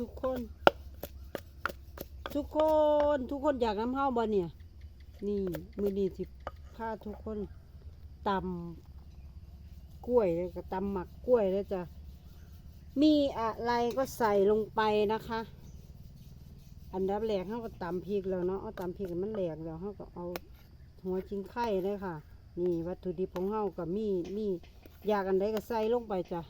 ทุกคน ทุกคนทุกคนอยากน้ำเฮาบ่เนี่ย นี่มือนี้สิพาทุกคนตำกล้วยแล้วก็ตำหมักกล้วยแล้วจะมีอะไรก็ใส่ลงไปนะคะ อันดับแรกเขาก็ตำพริกแล้วเนาะเอาตำพริกมันแหลกแล้วเขาก็เอาหัวจิงไข่เลยค่ะ นี่วัตถุดิบของเขาก็มีมีอยากอันใดก็ใส่ลงไปจ้ะ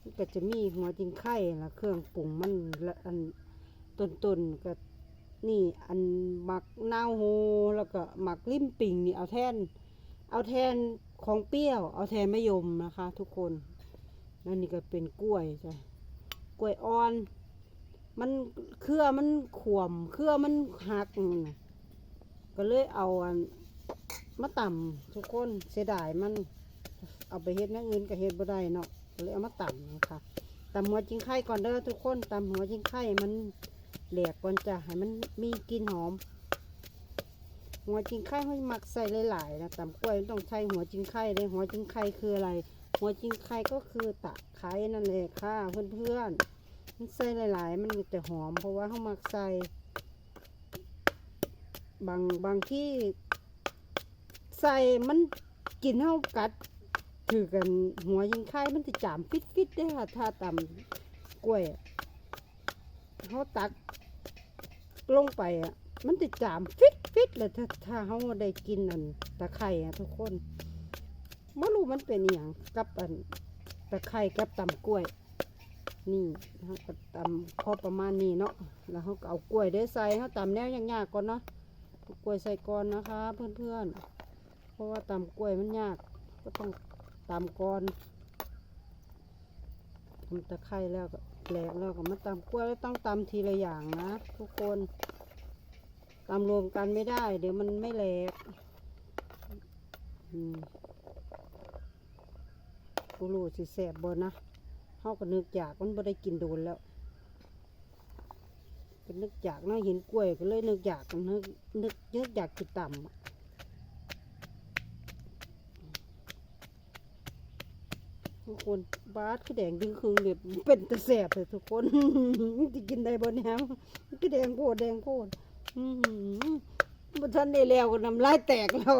มันก็จะมีหัวจิงไข่ละเครื่องปรุงมันละอันต้นๆก็นี่อันหมักนาวโฮแล้วก็หมักลิ่มปิ่งนี่เอาแทน เอาแทนของเปรี้ยว เอาแทนมะยมนะคะ ทุกคนแล้วนี่ก็เป็นกล้วยจ้ะกล้วยอ่อน มันเครือมันขวมเครือมันหักนะก็เลยเอาอันมาต่ำทุกคนเสียดายมัน เอาไปเฮ็ดนักเงินก็เฮ็ดบ่ได้เนาะ ก็เลยเอามาตำนะคะตำหัวจิงไข่ก่อนเด้อทุกคนตำหัวจิงไข่มันแหลกก่อนจะให้มันมีกลิ่นหอม หัวจิงไข่ให้หมักใส่หลายๆนะตำกล้วยต้องใช้หัวจิงไข่เลยหัวจิงไข่คืออะไร หัวจิงไข่ก็คือตะไคร้นั่นแหละค่ะเพื่อนๆมันใส่หลายๆ มันจะหอมเพราะว่าเขามักใส่บางบางที่ใส่มันกินเท่ากัด ถือกันหัวยิงไข่มันจะจามฟิตฟิตได้ค่ะถ้าตำกล้วยเขาตักลงไปอะ มันจะจามฟิตฟิตเลยถ้าถ้าเขาได้กินอันตะไคร่อะทุกคนไม่รู้มันเป็นอย่างกับอันตะไคร่กับตำกล้วย นี่เขาก็ตำพอประมาณนี้เนาะแล้วเขาเอากล้วยได้ใส่เขาตำแนวยากๆก่อนเนาะกล้วยใส่ก่อนนะคะ เพื่อนๆเพราะว่าตำกล้วยมันยากก็ต้อง ตำก่อนทำตะไคร้แล้วก็แหลกแล้วก็มาตำกล้วยแล้วต้องตำทีละอย่างนะ ทุกคนตำรวมกันไม่ได้ เดี๋ยวมันไม่แหลกอืมกูรู้สิแสบบนนะเขาก็นึกอยากมันบ่ได้กินโดนแล้วก็นึกอยากนาะเห็นกล้วยก็เลยนึกอยากนึกนึกนึกอยากกินต่ำอะ ทุกคนบาสคือแดงดึงคืนเลยเป็นตะแสบเลยทุกคนจะกินได้บ่เนี่ยมันคือแดงโพดแดงโพดอื้อหือบ่ทันได้แล้วก็น้ำลายแตกแล้ว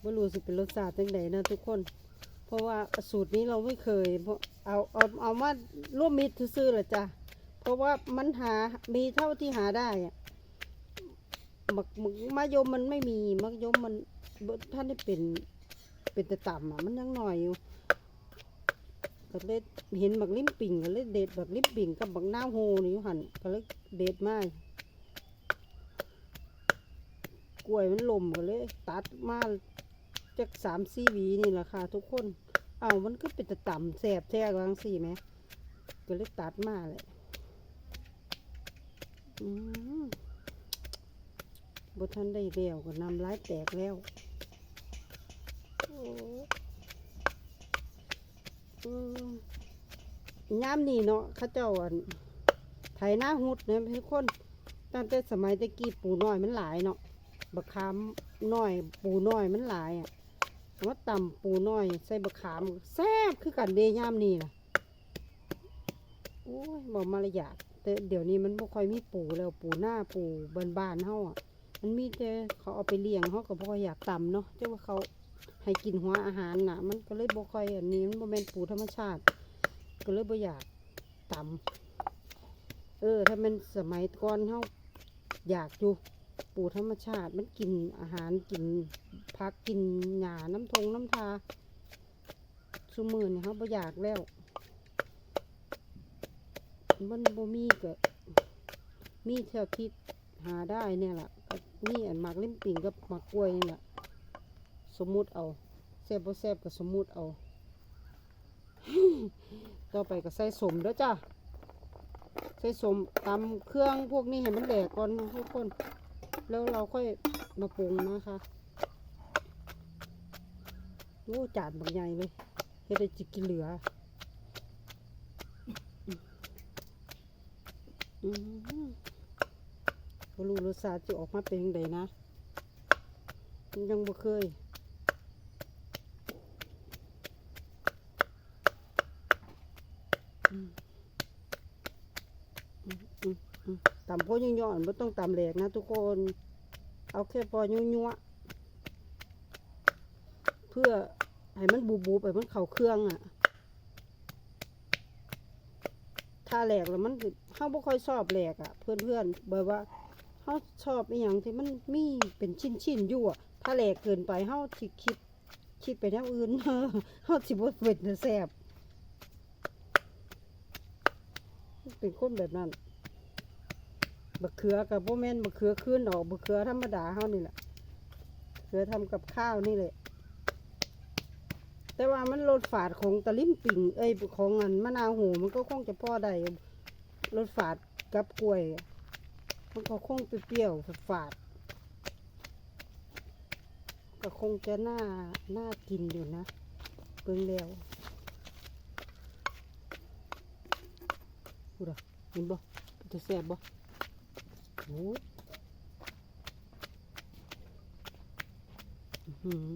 ไม่รู้สิเป็นรสชาติจังไดนะทุกคน เพราะว่าสูตรนี้เราไม่เคยเพราะเอาเอาเอามาร่วมมิตรซื้อๆแหละจ้ะเพราะว่ามันหามีเท่าที่หาได้อะ มักมักมะยมมันไม่มีมะยมมันท่านได้เป็นเป็นแต่ต่ำอะมันยังหน่อยอยู่ก็เลยเห็นบักลิ้มปิ่งก็เลยเด็ดบักลิ้มปิ่งกับบักน้าโฮนี่หันก็เลยเด็ดมากกล้วยมันลมก็เลย ตัดมาจากสามสี่วีนี่แหละค่ะทุกคนเอามันก็เป็นตะต่ำแสบแท้กวาจังสี่ไหมก็เลยตัดมาเลยอืม บทันได้เรียวก็นำร้ายแตกแล้วโอ้อืมย้ำนี่เนาะข้าเจ้าอันไถหน้าหุดเนี่ยทุกคน ตั้งแต่สมัยตะกี้ปูน้อยมันหลายเนาะบักขามน้อยปูน้อยมันหลายอะว่าต่ำปูน้อย ใส่บะขามแซ่บคือกันเดย่ามนี่ล่ะโอ้ยบอกมารยาทแต่เดี๋ยวนี้มันบ่ค่อยมีปูแล้วปูหน้าปูบ้านๆเฮาอะ มันมีแต่เขาเอาไปเลี้ยงเขาก็บ่ค่อยอยากต่ำเนาะเจ้าว่าเขาให้กินหัวอาหารน่ะ มันก็เลยบ่ค่อยอันนี้มันบ่แม่นปูธรรมชาติ ก็เลยบ่อยากต่ำเออ ถ้ามันสมัยก่อนเฮาอยากอยู่ปูธรรมชาติมันกินอาหารกินพักกินหญ้าน้ำทงน้ำทาซุมือเนี่ยเขาบ่อยากแล้ว มันบ่มีก็มีเท่าที่หาได้เนี่ยแหละ ก็มีอันหมากเล่มปิ่งกับหมากกล้วยนี่แหละสมมุติเอาแซ่บบ่แซ่บก็สมมุติเอา ต่อไปก็ใส่สมเด้อจ้าใส่สมตำเครื่องพวกนี้ให้มันแหลกก่อนทุกคน แล้วเราค่อยมาปรุงนะคะโอ้จานบางใหญ่เลยเฮ็ดได้จิกินเหลืออืม บ่รู้รสชาติจะออกมาเป็นยังไงนะ ยังบ่เคยตำพอย่งย่อนไม่ต้องตำแหลกนะทุกคน เอาแค่พอยั่วเพื่อให้มันบูบูไปมันเข่าเครื่องอะ่ะ ถ้าแหลกแล้วมันเข้าบ่ค่อยชอบแหลกอะ่ะ เพื่อนเพื่อนแบบว่า เฮาชอบอีหยังที่มันมีเป็นชิ้นๆอยู่อะถ้าแหลกเกินไปเฮาสิคิดคิดไปแนวอื่นเฮาสิบ่เป็นแซ่บเป็นคนแบบนั้นบักเขือกับบ่แม่นบักเขือคืนดอกบักเขือธรรมดาเฮานี่แหละเขือทำกับข้าวนี่แหละแต่ว่ามันรสฝาดของตะลิ่มปิ่งเอ้ยของอันมะนาวหูมันก็คงจะพอได้รสฝาดกับกล้วย มันก็คงเปรี้ยวฝาดก็คงจะน่าน่ากินอยู่นะเบิ่งแล้วพูดะเห็นบ่จะแซ่บบ่โอ้ยอื้อหือ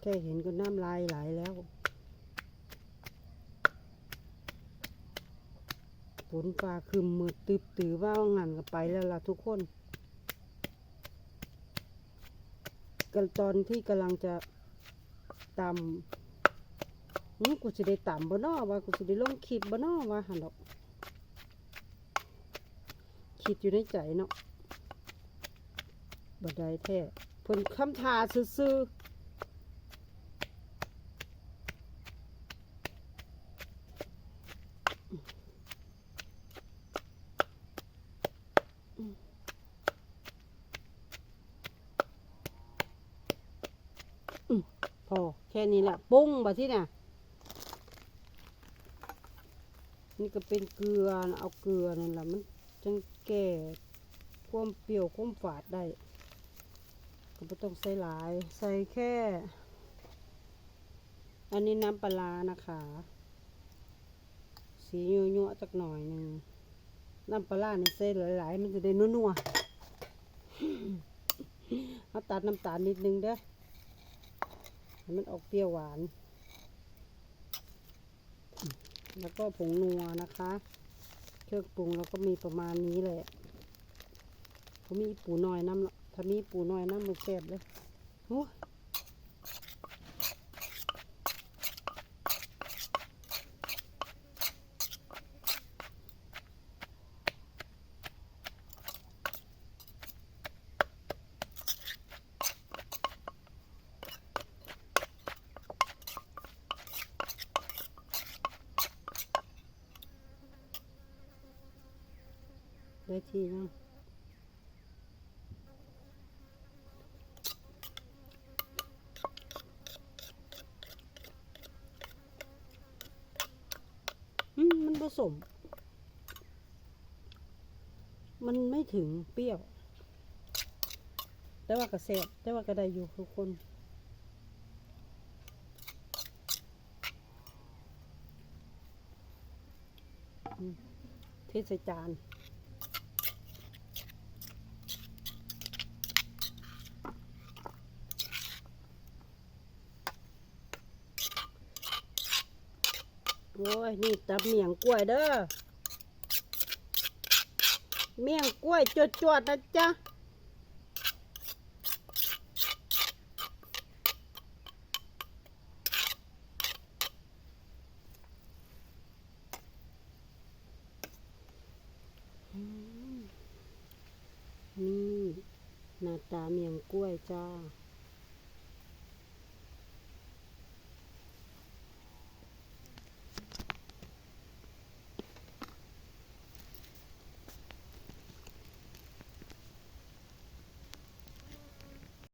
แค่เห็นก็น้ำลายไหลแล้ว ฝนฟ้าคืมมืดตึบตือว่าเอางันก็ไปแล้วล่ะทุกคนกันตอนที่กำลังจะตำนี่กูจะได้ตำบ่นอว่ากูจะได้ลงคลิปบ่นอว่าหันดอกคิดอยู่ในใจเนาะบ่ได้แท้เพิ่นคำทาซื่อๆ พ อแค่นี้แหละปุ้งบะที่น่ะนี่ก็เป็นเกลือนะเอาเกลือนั่นแหละมันจังแก่ความเปรี้ยวความฝาดได้ก็ไม่ต้องใส่หลาย ใส่แค่ อันนี้น้ำปลานะคะ สียั่วๆจักหน่อยหนึ่งน้ำปลานี่ใส่หลายๆ มันจะได้นัวๆเอาตัดน้ำตาลนิดนึงเด้อ มันออกเปรี้ยวหวาน แล้วก็ผงนัวนะคะ เครื่องปรุงเราก็มีประมาณนี้เลยเขามีปูน้อยน้ำเนาะถ้ามีปูน้อยน้ำมันแซ่บเลยโอ้ ยได้ทีนะมันผสม มันไม่ถึงเปรี้ยว แต่ว่ากระแสบแต่ว่าก็ไดอยู่ทุกคนเทใส่จาน โอ้ยนี่ตับเมียงกล้วยเด้อ เมียงกล้วยจวดๆนะจ๊ะนี่หน้าตาเมียงกล้วยจ้า